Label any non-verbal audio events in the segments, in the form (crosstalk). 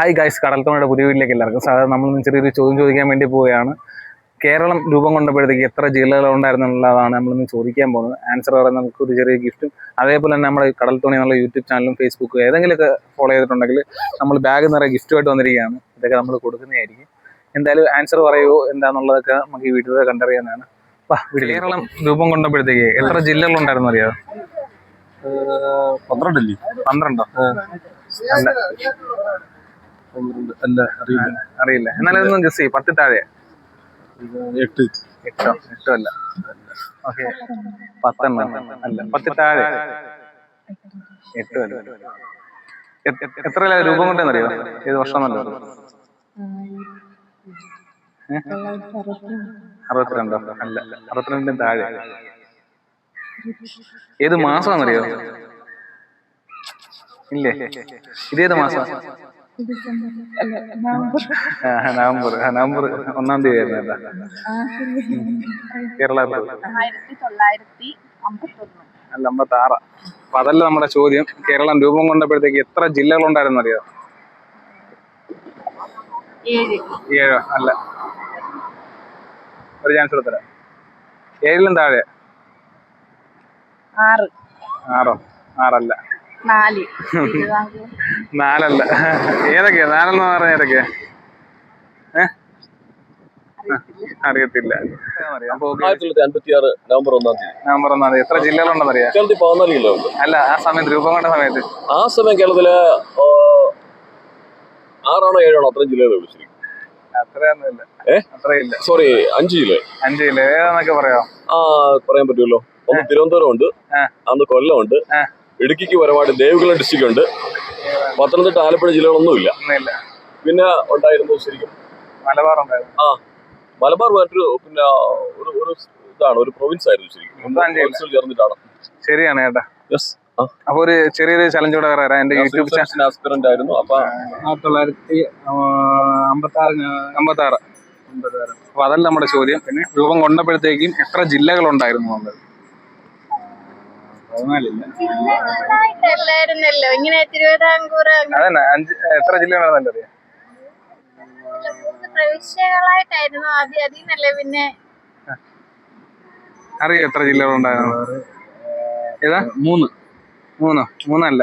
Hi guys കടൽത്തോണയുടെ പുതിയ വീട്ടിലേക്ക് എല്ലാവർക്കും സാധാരണ നമ്മൾ നിന്ന് ചെറിയൊരു ചോദ്യം ചോദിക്കാൻ വേണ്ടി പോവുകയാണ്. കേരളം രൂപം കൊണ്ടപ്പോഴത്തേക്ക് എത്ര ജില്ലകൾ എന്നുള്ളതാണ് നമ്മളിന്ന് ചോദിക്കാൻ പോകുന്നത്. ആൻസർ പറയാൻ നമുക്കൊരു ചെറിയ ഗിഫ്റ്റും അതേപോലെ തന്നെ നമ്മുടെ കടൽ തോണി എന്നുള്ള യൂട്യൂബ് ചാനലും ഫേസ്ബുക്കും ഏതെങ്കിലുമൊക്കെ ഫോളോ ചെയ്തിട്ടുണ്ടെങ്കിൽ നമ്മൾ ബാഗ് നിറയെ ഗിഫ്റ്റുമായിട്ട് വന്നിരിക്കുകയാണ്. ഇതൊക്കെ നമ്മൾ കൊടുക്കുന്നതായിരിക്കും. എന്തായാലും ആൻസർ പറയുമോ എന്താണെന്നുള്ളതൊക്കെ നമുക്ക് ഈ വീട്ടിൽ കണ്ടറിയാനാണ് കേരളം രൂപം കൊണ്ടപ്പോഴത്തേക്ക് എത്ര ജില്ലകളുണ്ടായിരുന്നു അറിയാമോ പന്ത്രണ്ടല്ലേ പന്ത്രണ്ടോ അല്ല അറിയില്ല. അറിയില്ല. ഗസ് ചെയ്യും. പത്തിൽ താഴെ. എട്ട്. എട്ടോ. എട്ടോ അല്ല. ഓക്കെ. പത്തെണ്ണം. അല്ല പത്തിൽ താഴെ. എട്ട് അല്ല. എത്ര രൂപം കൊണ്ടെന്നറിയോ? ഏത് വർഷം നല്ലത് അറുപത്തിരണ്ടോ? അല്ല അറുപത്തിരണ്ടിന് താഴെ. ഏത് മാസമാണെന്നറിയോ ഇല്ലേ? ഇതേത് മാസം? നവംബർ നവംബർ ഒന്നാം തീയതി ആയിരുന്നു കേരള അല്ല? അമ്പത്തി ആറ് അപ്പൊ അതല്ല നമ്മുടെ ചോദ്യം. കേരളം രൂപം കൊണ്ടപ്പോഴത്തേക്ക് എത്ര ജില്ലകൾ ഉണ്ടായിരുന്നു അറിയാം? ഏഴോ. അല്ല? ഒരു ചാൻസ് കൊടുത്തരാം ഏഴിലും താഴെ? ആറ്. ആറോ? ആറല്ല. നാല്. നാലല്ല. ഏതൊക്കെയാ? നാലെന്ന് പറഞ്ഞ ഏതൊക്കെയാ? അറിയത്തില്ല. നവംബർ ഒന്നാം തീയതി. നമ്പർ ഒന്നാം തീയതി. എത്ര ജില്ലകളുണ്ടെന്ന് അറിയാം കേരളത്തിൽ പതിനാല് ജില്ല ഉണ്ട് അല്ല ആ സമയത്ത് രൂപം കൊണ്ട സമയത്ത്. ആ സമയം കേരളത്തിൽ ആറാണോ ഏഴാണോ അത്രയും ജില്ലകൾ വിളിച്ചിരിക്കും. അത്രയൊന്നുമില്ല അത്രയില്ല സോറി അഞ്ച് ജില്ല. അഞ്ച് ജില്ല. ഏതാന്നൊക്കെ പറയാം ആ പറയാൻ പറ്റുമല്ലോ. ഒന്ന് തിരുവനന്തപുരം ഉണ്ട്. അന്ന് കൊല്ലം ഉണ്ട്. ഇടുക്കിക്ക് പരമായിട്ട് ദേവികുളം ഡിസ്ട്രിക്ട് ഉണ്ട്. പത്തനംതിട്ട ആലപ്പുഴ ജില്ലകളൊന്നുമില്ല. ഇല്ല പിന്നെ ഉണ്ടായിരുന്നു ശരിക്കും? മലബാർ ഉണ്ടായിരുന്നു. ആ മലബാർ മറ്റൊരു പിന്നെ ഒരു ഒരു ഇതാണ് ഒരു പ്രൊവിൻസ് ആയിരുന്നു ശരിക്കും. ചേർന്നിട്ടാണ്. ശരിയാണ് ചേട്ടാ. യെസ് അപ്പൊ ഒരു ചെറിയൊരു ചലഞ്ച് കൂടെ വരാം. എന്റെ യൂട്യൂബ് ചാനൽ ആസ്പിറന്റ് ആയിരുന്നു. അപ്പൊ ആയിരത്തി തൊള്ളായിരത്തി അമ്പത്തി ആറ് അമ്പത്തി ആറ് അപ്പൊ അതല്ല നമ്മുടെ ചോദ്യം. പിന്നെ രൂപം കൊണ്ടപ്പോഴത്തേക്കും എത്ര ജില്ലകളുണ്ടായിരുന്നു എന്നുള്ളത് ജില്ലകളായിട്ടല്ലായിരുന്നല്ലോ ഇങ്ങനെ തിരുവിതാംകൂർ അതന്നെ. അഞ്ച് എത്ര ജില്ലകളാണെന്നല്ല അറിയാം മൂന്ന് പ്രവിശ്യകളായിട്ടായിരുന്നു ആദ്യം. അതിൽ നിന്നല്ലേ പിന്നെ അറിയോ എത്ര ജില്ലകളുണ്ടായിരുന്നു? ഏതാ? മൂന്ന്. മൂന്നോ? മൂന്നല്ല.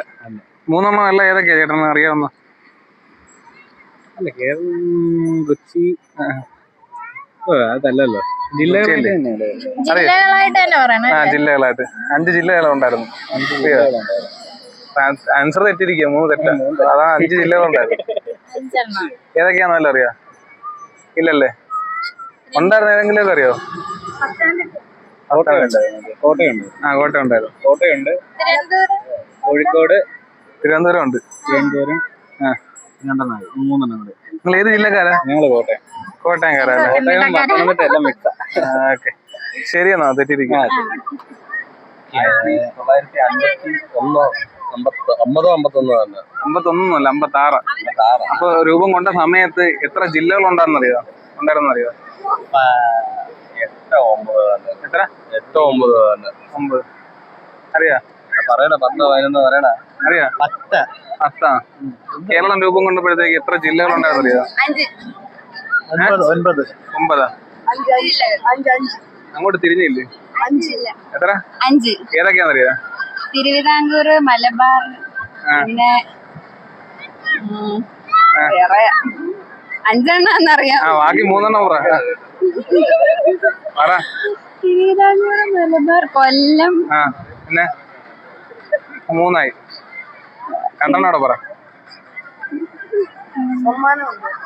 മൂന്നെണ്ണം അല്ല ഏതൊക്കെയാ ചേട്ടൻ അറിയാവുന്ന? അല്ല കേരളം കൊച്ചി അതല്ലല്ലോ. ജില്ലകളായിട്ട് ജില്ലകളായിട്ട് തന്നെ പറയണം. ആ ജില്ലകളായിട്ട്. അഞ്ച് ജില്ലകളുണ്ടായിരുന്നു ആൻസർ തെറ്റിരിക്കുക മൂന്ന് തെറ്റാ. അതാ അഞ്ച് ജില്ലകളുണ്ടായിരുന്നു. ഏതൊക്കെയാണെന്നല്ല അറിയാ? ഇല്ലല്ലേ? ഉണ്ടായിരുന്നു ഏതെങ്കിലും അറിയോ? കോട്ടയുണ്ട് കോട്ടയുണ്ട്. ആ കോട്ടയം ഉണ്ടായിരുന്നു കോട്ടയുണ്ട് കോഴിക്കോട്. തിരുവനന്തപുരം ഉണ്ട്. തിരുവനന്തപുരം. ആ രണ്ടെണ്ണം മൂന്നെണ്ണം കൂടെ. നിങ്ങൾ ഏത് ജില്ലക്കാരാ? ഞങ്ങൾ കോട്ടയം. കോട്ടയംകാരല്ലേ കോട്ടയം പത്തനംതിട്ട എല്ലാം മിക്സാ. ഓക്കെ. ശരിയെന്നാ തെറ്റിരിക്കുക തൊള്ളായിരത്തി അമ്പത്തി ഒന്നോ അമ്പത്തി അമ്പതോ അമ്പത്തൊന്നോ തന്നെ. അമ്പത്തൊന്നല്ല അമ്പത്തി ആറ് അപ്പൊ രൂപം കൊണ്ട സമയത്ത് എത്ര ജില്ലകൾ ഉണ്ടായിരുന്നറിയോ? എട്ടോ ഒമ്പത് തന്നെ. എത്ര? എട്ടോ ഒമ്പത് തന്നെ. ഒമ്പത്. അറിയാ. പറയണ പത്ത് പതിനൊന്ന് പറയണ അറിയാ? പത്ത്. പത്താ? കേരളം രൂപം കൊണ്ടപ്പോഴത്തേക്ക് എത്ര ജില്ലകളുണ്ടായിരുന്നറിയോ അഞ്ച്. ഒൻപത് ഒമ്പതാ? അഞ്ച് അഞ്ച് അഞ്ച് അങ്ങോട്ട് തിരിഞ്ഞില്ലേ? എത്ര? അഞ്ച്. ഏതൊക്കെയാണെന്നറിയോ തിരുവിതാംകൂർ മലബാർ. പിന്നെ വേറെ അഞ്ചെണ്ണം ബാക്കി മൂന്നെണ്ണം പറ. പറ. തിരുവിതാംകൂർ മലബാർ കൊല്ലം. പിന്നെ? മൂന്നായി. രണ്ടെണ്ണം പറ.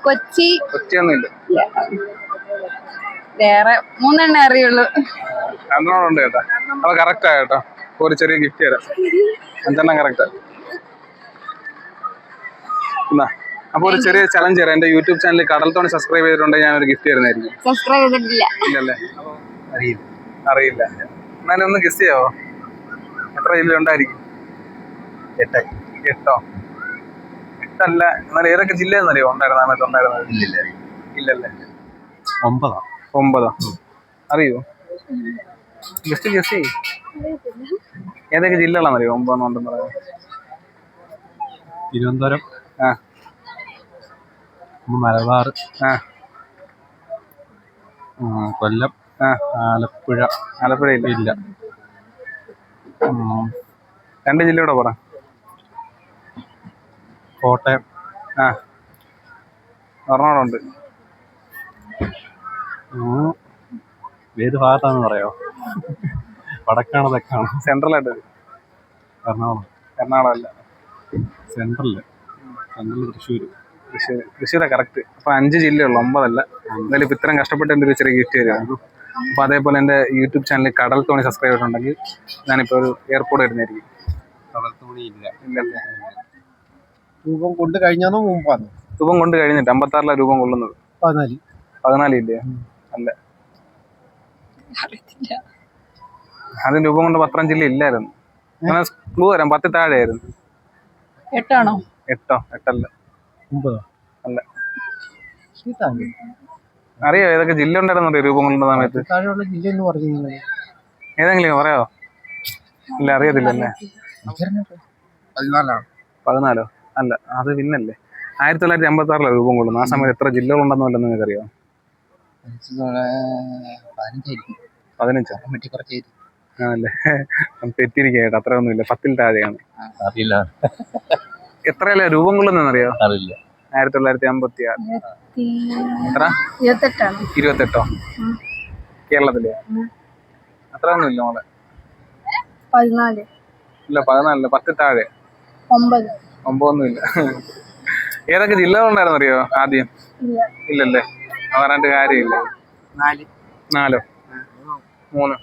കൊച്ചി. കൊച്ചിയൊന്നുമില്ല. വേറെ മൂന്നെണ്ണ അറിയുള്ളൂ. രണ്ടെണ്ണം ഉണ്ട് കേട്ടോ കറക്റ്റ് ആയ കേട്ടോ. ഒരു ചെറിയ ഗിഫ്റ്റ് തരാം. അഞ്ചെണ്ണം കറക്റ്റ് എന്നാ അപ്പൊ ഒരു ചെറിയ ചലഞ്ച് തരാം. എന്റെ യൂട്യൂബ് ചാനൽ കടൽ തോണി സബ്സ്ക്രൈബ് ചെയ്തിട്ടുണ്ടെങ്കിൽ ഞാൻ ഒരു ഗിഫ്റ്റ് തരുന്നതായിരിക്കും. സബ്സ്ക്രൈബ് ചെയ്തിട്ടില്ല. ഇല്ലല്ലേ? അറിയില്ല. അറിയില്ല. എന്നാലും ഒന്ന് ഗസ് ചെയ്യാവോ? എത്ര ജില്ല ഉണ്ടായിരിക്കും എട്ട് എട്ടോ എട്ടല്ല എന്നാൽ ഏതൊക്കെ ജില്ലയെന്നറിയോ ഉണ്ടായിരുന്ന സമയത്ത് ഉണ്ടായിരുന്നത് ഇല്ലല്ലേ. ഒമ്പതാ. ഒമ്പതാ. അറിയോ? ജസ്റ്റ് ജസ്റ്റ് ഏതൊക്കെ ജില്ലകളാണെന്നറിയോ? ഒമ്പതെന്ന് ഉണ്ടെന്ന് പറയാം. തിരുവനന്തപുരം. ആ. മലബാർ. ആ. കൊല്ലം. ആ. ആലപ്പുഴ. ആലപ്പുഴ ഇല്ല. രണ്ട് ജില്ലയോടെ പറ. കോട്ടയം. ആ. എറണാകുളമുണ്ട്. ഏത് ഭാഗത്താണെന്ന് പറയോ വടക്കാണ് തെക്കാണ്? സെൻട്രലായിട്ട്. എറണാകുളം. എറണാകുളം അല്ല സെൻട്രൽ സെൻട്രൽ തൃശ്ശൂർ തൃശ്ശൂർ തൃശ്ശൂരാ കറക്റ്റ് അപ്പൊ അഞ്ച് ജില്ലയുള്ളൂ ഒമ്പതല്ല. എന്തായാലും ഇപ്പൊ ഇത്രയും കഷ്ടപ്പെട്ട് എന്റെ ഒരു ചെറിയ ഗിഫ്റ്റ് തരുവാണ് അപ്പോൾ അതേപോലെ എന്റെ യൂട്യൂബ് ചാനൽ കടൽ തോണി സബ്സ്ക്രൈബ് ചെയ്തിട്ടുണ്ടെങ്കിൽ ഞാനിപ്പോൾ ഒരു എയർപോർട്ട് വരുന്നതായിരിക്കും. കടൽ തോണി ഇല്ല. ഇല്ലല്ലേ രൂപം കൊണ്ട് കഴിഞ്ഞാന്നോ മുമ്പാന്നോ രൂപം കൊണ്ട് കഴിഞ്ഞിട്ട് അമ്പത്താറിലെ രൂപം കൊള്ളുന്നത്. പതിനാല്. പതിനാല് ഇല്ലേ? അല്ല. അത് രൂപം കൊണ്ട് പത്രം ജില്ല ഇല്ലായിരുന്നു അങ്ങനെ ക്ലൂ തരാം ആയിരുന്നു താഴെയായിരുന്നു. എട്ടാണോ? എട്ടോ എട്ടല്ല. ഒമ്പതോ? അല്ല. അറിയോ? ഏതൊക്കെ ജില്ല ഉണ്ടായിരുന്നു അറിയോ രൂപം കൊള്ളുന്ന സമയത്ത്? താഴെയുള്ള ജില്ല എന്ന് പറഞ്ഞു ഏതെങ്കിലും പറയാമോ ഇല്ല അറിയത്തില്ലല്ലേ? അല്ലേ പതിനാലോ? അല്ല അത് പിന്നല്ലേ ആയിരത്തി തൊള്ളായിരത്തി അമ്പത്തി ആറിലാണ് രൂപം കൊള്ളുന്നത്. ആ സമയത്ത് എത്ര ജില്ലകളുണ്ടെന്ന് വല്ലതും നിങ്ങൾക്ക് അറിയാം പതിനഞ്ചായിരിക്കും. പതിനഞ്ചോ? ആണല്ലേ. (laughs) അത്രയൊന്നുമില്ല. പത്തിൽ താഴെയാണ്. അറിയില്ല. എത്രയല്ലേ രൂപം കൊള്ളുന്നറിയോ അറിയില്ല. ആയിരത്തി തൊള്ളായിരത്തി അമ്പത്തി ആറ് എത്ര ഇരുപത്തെട്ടോ കേരളത്തിലെ അത്രയൊന്നുമില്ല മോളെ. പതിനാല്. ഇല്ല പതിനാലില്ല. പത്തിൽ താഴെ. ഒമ്പത്. ഒമ്പതൊന്നുമില്ല ഏതൊക്കെ ജില്ലകളുണ്ടായിരുന്നു അറിയോ ആദ്യം? ഇല്ല ഇല്ലല്ലേ അവരാണ്ട് കാര്യമില്ല. നാല്. നാലോ? മൂന്ന്?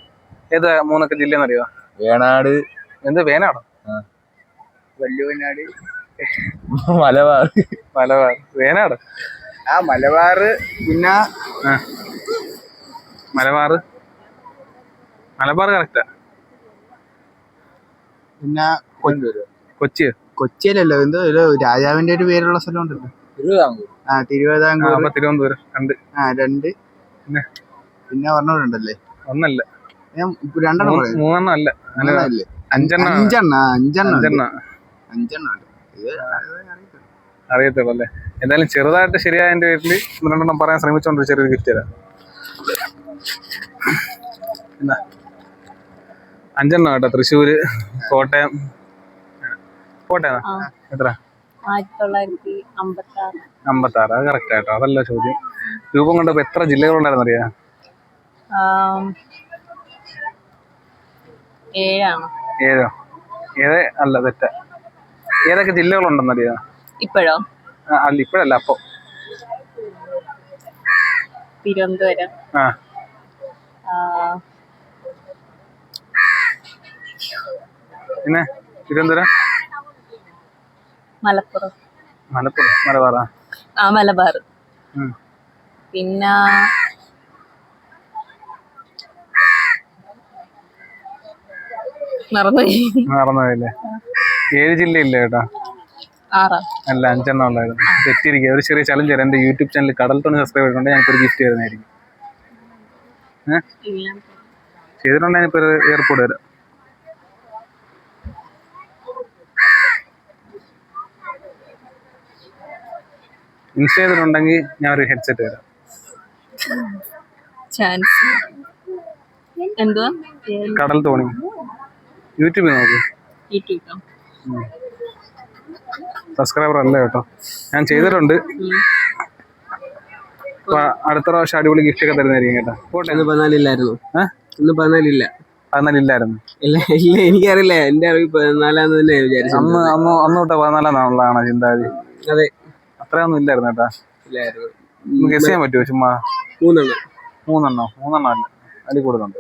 ഏത് മൂന്നൊക്കെ ജില്ലയെന്നറിയോ? വേണാട്. എന്ത് വേനാടോ? വല്ലുവനാട് മലബാർ. മലബാർ. വേനാട്? ആ മലബാർ പിന്നെ മലബാർ? മലബാർ കറക്റ്റാ. പിന്നെ കൊച്ചി കൊച്ചിയിലല്ലോ എന്തോ ഒരു രാജാവിന്റെ ഒരു പേരുള്ള സ്ഥലം ഉണ്ടല്ലോ ആ ആ, തിരുവിതാംകൂർ തിരുവനന്തപുരം രണ്ട്. ആ രണ്ട്. പിന്നെ? പിന്നെ ഒന്നല്ല. ഞാൻ ഇപ്പൊ രണ്ടെണ്ണം മൂന്ന്- പറയാം. മൂന്നെണ്ണം അല്ല അല്ല? അഞ്ചെണ്ണം. അഞ്ചെണ്ണ അഞ്ചെണ്ണം. അഞ്ചെണ്ണം. അറിയത്തുള്ളൂ എന്തായാലും ചെറുതായിട്ട് ശരിയായതിന്റെ പേരിൽ രണ്ടെണ്ണം പറയാൻ ശ്രമിച്ചോണ്ട് ചെറിയൊരു ഗിഫ്റ്റ് തരാം. അഞ്ചെണ്ണം കേട്ടോ തൃശ്ശൂര് കോട്ടയം. കോട്ടയം എത്ര? ആയിരത്തി തൊള്ളായിരത്തി അമ്പത്തി ആറ് അമ്പത്താറ്. അത് കറക്റ്റ് ആയിട്ടോ. അതല്ല ചോദ്യം. രൂപം കൊണ്ടപ്പോ എത്ര ജില്ലകളുണ്ടായിരുന്നു അറിയാ? ഏഴാണോ. ഏഴോ? ഏതേ അല്ല തെറ്റ. ഏതൊക്കെ ജില്ലകളുണ്ടെന്നറിയാം ഇപ്പോഴോ? ആ, അല്ല ഇപ്പോഴല്ല അപ്പൊ. തിരുവനന്തപുരം. ആ, പിന്നെ? തിരുവനന്തപുരം? മലപ്പുറം. മലപ്പുറം മലബാറാ ആ? മലബാർ. പിന്നെ മറന്നുപോയി. മറന്നുപോയില്ലേ? ഏഴ് ജില്ലയില്ലേ കേട്ടോ അല്ല അഞ്ചെണ്ണം ഉള്ളായിരുന്നു. തെറ്റിയിരിക്കുക. ഒരു ചെറിയ ചലഞ്ച് തരാം. എന്റെ യൂട്യൂബ് ചാനൽ കടൽ തുണി സബ്സ്ക്രൈബ് ചെയ്തിട്ടുണ്ട് ഞങ്ങൾക്ക് ഒരു ഗിഫ്റ്റ് തരുന്നതായിരിക്കും. ചെയ്തിട്ടുണ്ടെങ്കിൽ ഇപ്പോൾ എയർപോർട്ട് വരാം ഇൻസ്റ്റ ചെയ്തിട്ടുണ്ടെങ്കിൽ ഞാൻ ഒരു ഹെഡ്സെറ്റ് തരാം. ചാൻസ്. എന്തുവാ? കടൽ തോണി. യൂട്യൂബിൽ നോക്ക്. യൂട്യൂബ് സബ്സ്ക്രൈബർ അല്ല കേട്ടോ. ഞാൻ ചെയ്തിട്ടുണ്ട്. അപ്പൊ അടുത്ത പ്രാവശ്യം അടിപൊളി ഗിഫ്റ്റ് ഒക്കെ തരുന്നതായിരിക്കും കേട്ടോ. പോട്ടെ. ഇന്ന് പതിനാലില്ലായിരുന്നു? ഇന്ന് പതിനാലില്ല. പതിനാലില്ലായിരുന്നു. ഇല്ല ഇല്ല എനിക്കറിയില്ല. എന്റെ അറിവ് പതിനാലാന്ന് തന്നെ വിചാരിച്ചു അന്ന് അന്ന് അന്ന് തൊട്ട് പതിനാലാന്നാണുള്ളതാണ് ചിന്താഗതി? അതെ. അത്രയൊന്നും ഇല്ലായിരുന്നു കേട്ടാ. ഗസ് ചെയ്യാൻ പറ്റുമോ ചുമ്മാ? മൂന്നെണ്ണം. മൂന്നെണ്ണോ? മൂന്നെണ്ണം അല്ല. അതിൽ കൂടുതലുണ്ട്.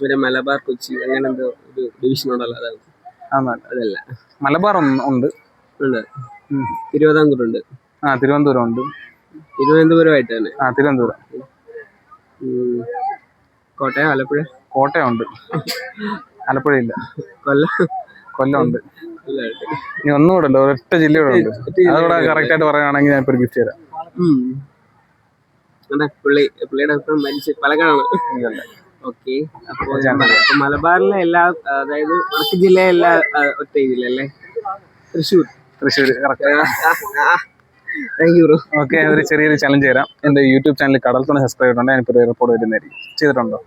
മറ്റേ മലബാർ കൊച്ചി അങ്ങനെ എന്തോ ഒരു ഡിവിഷൻ ഉണ്ടല്ലോ അതാണ്. അതല്ല. മലബാർ ഉണ്ട്. ഉണ്ട്. തിരുവിതാംകൂർ ഉണ്ട്. ആ തിരുവനന്തപുരം ഉണ്ട്. തിരുവനന്തപുരമായിട്ട് തന്നെ. ആ തിരുവനന്തപുരം. കോട്ടയം ആലപ്പുഴ? കോട്ടയം ഉണ്ട്. ആലപ്പുഴ ഇല്ല കൊല്ലം. കൊല്ലം ഉണ്ട്. ഇനി ഒന്നുകൂടെ ഉണ്ട്. ഒരൊറ്റ ജില്ല കൂടെ ഉണ്ട്. അതുകൂടെ കറക്റ്റ് ആയിട്ട് പറയുകയാണെങ്കിൽ ഞാൻ ഇപ്പൊ ഒരു ഗിഫ്റ്റ് തരാം. പുള്ളി പുള്ളിയുടെ ഇപ്പം മരിച്ച് ഇല്ലല്ല. ഓക്കെ. അപ്പൊ അപ്പൊ മലബാറിലെ എല്ലാ അതായത് വടക്ക് ജില്ലയിലെ എല്ലാ ഒറ്റ ഇതിലല്ലേ Thrissur. Thrissur thank you bro okay ഒരു ചെറിയൊരു ചലഞ്ച് തരാം. എന്റെ യൂട്യൂബ് ചാനൽ കടൽ തുണി സബ്സ്ക്രൈബ് ചെയ്തിട്ടുണ്ട്. ഞാനിപ്പോൾ ഒരു റിപ്പോർട്ട് വരുന്നതായിരിക്കും. ചെയ്തിട്ടുണ്ടോ?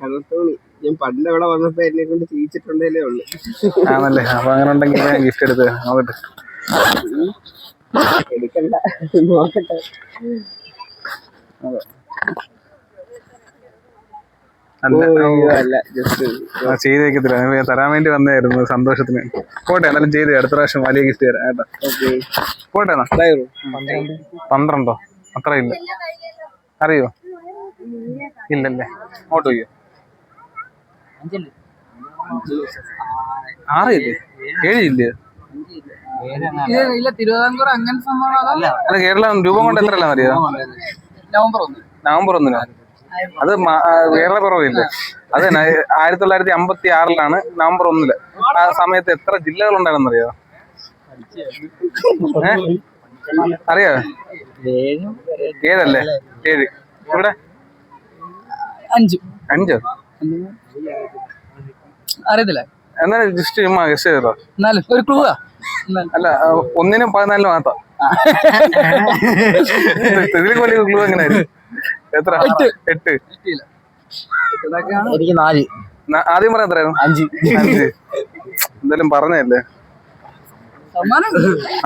കടത്തോണി ഞാൻ പണ്ട് അവിടെ വന്നപ്പോ എന്നെ കൊണ്ട് ചെയ്യിച്ചിട്ടുണ്ടല്ലേ ഉള്ളു. ആണല്ലേ? അപ്പൊ അങ്ങനെ ഉണ്ടെങ്കിൽ ഞാൻ ഗിഫ്റ്റ് എടുത്ത് നോക്കട്ടെ. എടുക്കണ്ട. നോക്കട്ടെ. തരാൻ വേണ്ടി വന്നായിരുന്നു സന്തോഷത്തിന്. പോട്ടെ എന്നാലും ചെയ്തു അടുത്ത പ്രാവശ്യം വലിയ ഗിഫ്റ്റ് തരാം കേട്ടോ. ഓക്കെ പോട്ടെ പന്ത്രണ്ടോ. അത്ര ഇല്ല അറിയോ? ഇല്ലല്ലേ. അങ്ങോട്ട് പോയോ ഇല്ലേ? തിരുവിതാംകൂർ അങ്ങനെ സംഭവം കേരളം രൂപം കൊണ്ട് എത്ര അറിയോ നവംബർ ഒന്ന്. നവംബർ ഒന്നിനോ? അത് കേരള കുറവില്ലേ അത് തന്നെ ആയിരത്തി തൊള്ളായിരത്തി അമ്പത്തി ആറിലാണ് നവംബർ ഒന്നിൽ. ആ സമയത്ത് എത്ര ജില്ലകൾ ഉണ്ടായിരുന്നറിയോ? അറിയോ? അറിയോ ഏഴല്ലേ? ഏഴ്. ഇവിടെ അഞ്ച്. അഞ്ചോ? അറിയത്തില്ല? എന്നാലും ജസ്റ്റ് ചുമ്മാ ഗസ്റ്റ് ചെയ്തോ? എന്നാലും ഒരു ക്ലൂ അല്ല ഒന്നിനും പതിനാലിന് മാത്രം. വലിയ ക്ലൂ എങ്ങനെയായിരുന്നു? എത്ര? എട്ട്. എനിക്ക് നാല്. ആദ്യം പറയാൻ എത്രയായിരുന്നു? അഞ്ച്. അഞ്ച്. എന്തായാലും പറഞ്ഞല്ലേ സമ്മാനം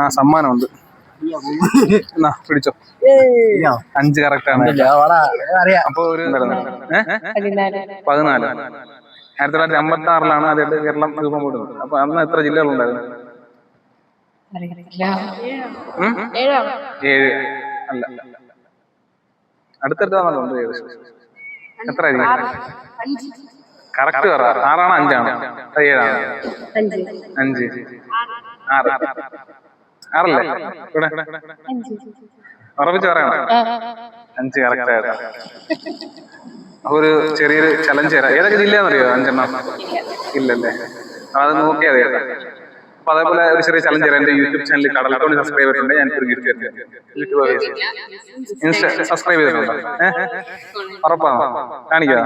ആ സമ്മാനമുണ്ട്. (laughs) പിടിച്ചോ. അഞ്ച് കറക്റ്റ് ആണ്. അറിയാം. അപ്പൊ ഒരു? പതിനാല്. ആയിരത്തി തൊള്ളായിരത്തി അമ്പത്തി ആറിലാണ് ആദ്യമായിട്ട് കേരളം രൂപം കൊടുക്കുന്നത് അപ്പൊ അന്ന് എത്ര ജില്ലകളുണ്ടായിരുന്നു? ഏഴ്. അല്ല. ഏകദേശം എത്ര കറക്റ്റ് പറ. ആറാണോ അഞ്ചാണോ? ഏഴാണ്? അഞ്ച്. ആറ്. ആറല്ലേ? ഇവിടെ. ഉറപ്പിച്ച് പറയണം അഞ്ച് കറക്റ്റ് ആയിരുന്നു ഒരു ചെറിയൊരു ചലഞ്ച് തരാം. ഏതൊക്കെ ജില്ലയാണെന്നറിയോ അഞ്ചെണ്ണം? ഇല്ലല്ലേ. അത് നോക്കിയാൽ കേട്ടോ. അപ്പൊ അതേപോലെ ഒരു ചെറിയ ചലഞ്ച് തരാം. എന്റെ യൂട്യൂബ് ചാനലിൽ കടലത്തോണി സബ്സ്ക്രൈബ് ചെയ്തിട്ടുണ്ട്. ഞാൻ ഒരു ഗിഫ്റ്റ് യൂട്യൂബ് ഇൻസ്റ്റ സബ്സ്ക്രൈബ് ചെയ്തിട്ടുണ്ട്? ഏഹ് ഉറപ്പാണോ? കാണിക്കാം?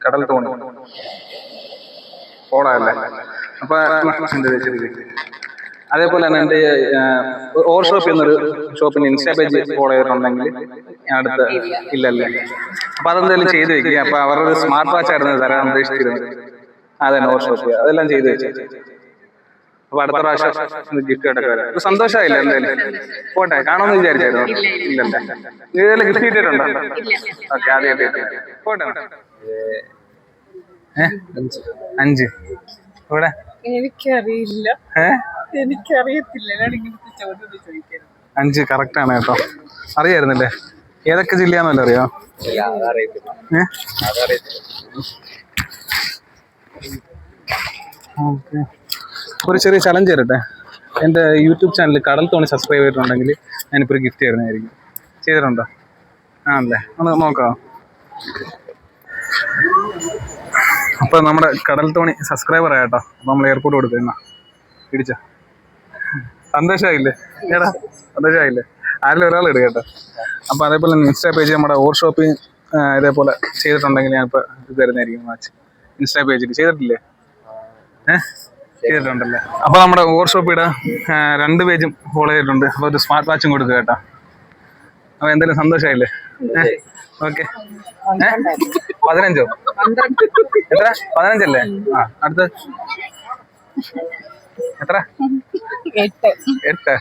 കടൽ തോണി ഓടാല്ലേ അപ്പൊ എന്റെ ശരി അതേപോലെ തന്നെ എന്റെ ഓർ ഷോപ്പ് എന്നൊരു ഷോപ്പിന്റെ ഇൻസ്റ്റാ പേജ് ഫോളോ ചെയ്തിട്ടുണ്ടെങ്കിൽ അടുത്ത് ഇല്ലല്ലേ? അപ്പൊ അതെന്തായാലും ചെയ്ത് വെക്കുക അപ്പൊ അവരുടെ സ്മാർട്ട് വാച്ച് ആയിരുന്നു തരാൻ ഉദ്ദേശിച്ചിരുന്നത്. അതെ ഓർ ഷോപ്പ് അതെല്ലാം ചെയ്ത് വെച്ചു അപ്പൊ അടുത്ത പ്രാവശ്യം ഗിഫ്റ്റ് ഇപ്പൊ സന്തോഷമായില്ല എന്തായാലും? പോട്ടെ കാണുമെന്ന് വിചാരിച്ചായിരുന്നു. ഇല്ലല്ലേ? ഇതെല്ലാം ഗിഫ്റ്റ് കിട്ടിയിട്ടുണ്ടോ ഓക്കെ ആദ്യമായിട്ട് പോട്ടെ. ഏ? അഞ്ച്. ഇവിടെ എനിക്കറിയില്ല. എനിക്കറിയത്തില്ല. ഞാൻ ഇങ്ങനത്തെ ചോദ്യം ചോദിക്കരുത്. അഞ്ച് കറക്റ്റ് ആണ് കേട്ടോ. അറിയായിരുന്നല്ലേ? ഏതൊക്കെ ജില്ലയാണെന്നല്ലോ അറിയോ? ഒരു ചെറിയ ചലഞ്ച് തരട്ടെ. എന്റെ യൂട്യൂബ് ചാനൽ കടൽ തോണി സബ്സ്ക്രൈബ് ചെയ്തിട്ടുണ്ടെങ്കിൽ ഞാനിപ്പോൾ ഒരു ഗിഫ്റ്റ് തരുന്നതായിരിക്കും. ചെയ്തിട്ടുണ്ടോ? ആണല്ലേ. ഒന്ന് നോക്കാം അപ്പൊ നമ്മുടെ കടൽ തോണി സബ്സ്ക്രൈബർ ആയിട്ടോ നമ്മൾ എയർപോർട്ട് കൊടുക്കുന്ന പിടിച്ച സന്തോഷമായില്ലേ ഏടാ സന്തോഷമായില്ലേ ആരിലും ഒരാൾ എടുക്കട്ടെ കേട്ടോ. അപ്പൊ അതേപോലെ ഇൻസ്റ്റാ പേജ് നമ്മുടെ ഓവർ ഷോപ്പിംഗ് ഇതേപോലെ ചെയ്തിട്ടുണ്ടെങ്കിൽ ഞാനിപ്പോ ഇത് തരുന്നതായിരിക്കും വാച്ച് ഇൻസ്റ്റാ പേജിൽ ചെയ്തിട്ടില്ലേ? ഏഹ് ചെയ്തിട്ടുണ്ടല്ലേ? അപ്പൊ നമ്മുടെ ഓവർ ഷോപ്പിയുടെ രണ്ട് പേജും ഫോളോ ചെയ്തിട്ടുണ്ട്. അപ്പൊ ഒരു സ്മാർട്ട് വാച്ചും കൊടുക്കുക കേട്ടോ. അപ്പൊ എന്തായാലും സന്തോഷമായില്ലേ ഓക്കെ. പതിനഞ്ചോ? എത്ര? പതിനഞ്ചല്ലേ? ആ അടുത്ത്. എത്ര? എട്ട്. എട്ട്.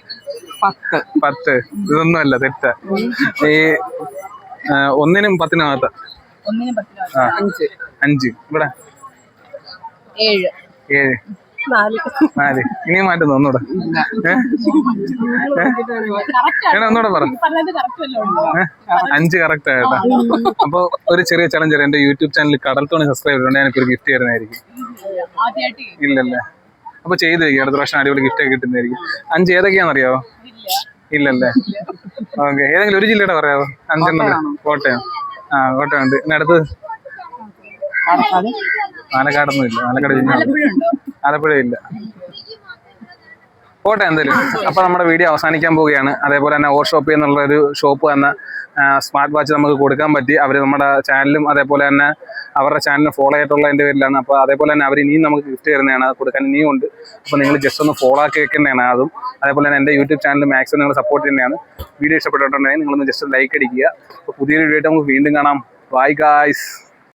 പത്ത്. പത്ത്. ഇതൊന്നും അല്ല തെറ്റ്. ഈ ഒന്നിനും പത്തിനകത്ത്? അഞ്ച്. ഇവിടെ? ഏഴ്. ഏഴ്. നാല്. ഇനിയും മാറ്റുന്നു ഒന്നുകൂടെ? ഏടാ ഒന്നൂടെ പറ. പറഞ്ഞത് കറക്റ്റ് വല്ലതും അഞ്ച് കറക്റ്റ് ആയിട്ടാ അപ്പൊ ഒരു ചെറിയ ചലഞ്ച് എന്റെ യൂട്യൂബ് ചാനൽ കടൽ തോണി സബ്സ്ക്രൈബ് ചെയ്തിട്ടുണ്ട്. ഞാനിപ്പോ ഒരു ഗിഫ്റ്റ് തരുന്നതായിരിക്കും. ഇല്ലല്ലേ. അപ്പൊ ചെയ്ത് വെക്കുക അടുത്ത പ്രാവശ്യം അടിപൊളി ഗിഫ്റ്റ് ഒക്കെ കിട്ടുന്നതായിരിക്കും. അഞ്ച് ഏതൊക്കെയാണെന്നറിയാവോ? ഇല്ലല്ലേ? ഓക്കെ. ഏതെങ്കിലും ഒരു ജില്ലയുടെ പറയാവോ? അഞ്ചെണ്ണം കോട്ടയം. ആ കോട്ടയം ഉണ്ട്. ഇനി അടുത്ത് പാലക്കാടൊന്നും ഇല്ല പാലക്കാട് ജില്ല ആലപ്പുഴയുണ്ടോ ആലപ്പുഴ ഇല്ല. പോട്ടെ എന്തായാലും. അപ്പൊ നമ്മുടെ വീഡിയോ അവസാനിക്കാൻ പോവുകയാണ്. അതേപോലെ തന്നെ ഓർ ഷോപ്പ് എന്നുള്ള ഒരു ഷോപ്പ് വന്ന സ്മാർട്ട് വാച്ച് നമുക്ക് കൊടുക്കാൻ പറ്റി. അവർ നമ്മുടെ ചാനലും അതേപോലെ തന്നെ അവരുടെ ചാനൽ ഫോളോ ആയിട്ടുള്ളതിന്റെ പേരിലാണ്. അപ്പോൾ അതേപോലെ തന്നെ അവർ ഇനിയും നമുക്ക് ഗിഫ്റ്റ് തരുന്നതാണ്. അത് കൊടുക്കാൻ ഇനിയും ഉണ്ട്. അപ്പോൾ നിങ്ങൾ ജസ്റ്റ് ഒന്ന് ഫോളോ ആക്കി വെക്കുന്നതാണ് അതും. അതേപോലെ തന്നെ എന്റെ യൂട്യൂബ് ചാനൽ മാക്സിമം നിങ്ങൾ സപ്പോർട്ട് ചെയ്യുന്നതാണ്. വീഡിയോ ഇഷ്ടപ്പെട്ടിട്ടുണ്ടെങ്കിൽ നിങ്ങളൊന്ന് ജസ്റ്റ് ലൈക്ക് അടിക്കുക. അപ്പോൾ പുതിയൊരു വീഡിയോ നമുക്ക് വീണ്ടും കാണാം. Bye guys